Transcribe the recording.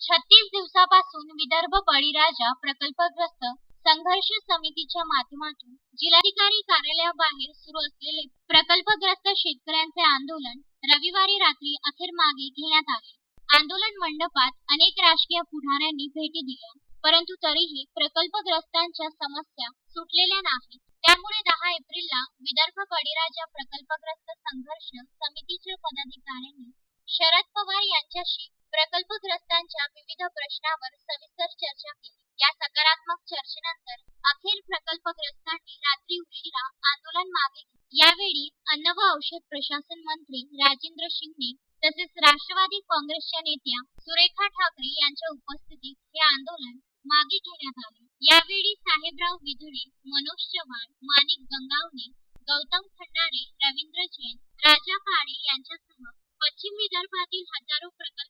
छत्तीस दिवसापासून विदर्भ बळीराजा प्रकल्पग्रस्त संघर्ष समितीच्या माध्यमातून जिल्हाधिकारी कार्यालयाबाहेर सुरू असलेले प्रकल्पग्रस्त शेतकऱ्यांचे आंदोलन रविवारी रात्री अखेर मागे घेण्यात आले. आंदोलन मंडपात अनेक राजकीय पुढाऱ्यांनी भेटी दिल्या परंतु तरीही प्रकल्पग्रस्तांच्या समस्या सुटलेल्या नाहीत. त्यामुळे दहा एप्रिलला विदर्भ बळीराजा प्रकल्पग्रस्त संघर्ष समितीच्या पदाधिकाऱ्यांनी शरद पवार यांच्याशी प्रकल्पग्रस्तांच्या विविध प्रश्नावर सविस्तर चर्चा केली. या सकारात्मक चर्चेनंतर अखेर प्रकल्पग्रस्तांनी रात्री उशिरा आंदोलन मागे घेतले. यावेळी अन्न व औषध प्रशासन मंत्री राजेंद्र शिंगणे तसेच राष्ट्रवादी काँग्रेसच्या नेत्या सुरेखा ठाकरे यांच्या उपस्थितीत हे आंदोलन मागे घेण्यात आले. यावेळी साहेबराव विधुडे मनोज चव्हाण माणिक गंगावणे गौतम खंडारे रवींद्र जैन राजा काळे यांच्यासह पश्चिम विदर्भातील हजारो प्रकल्प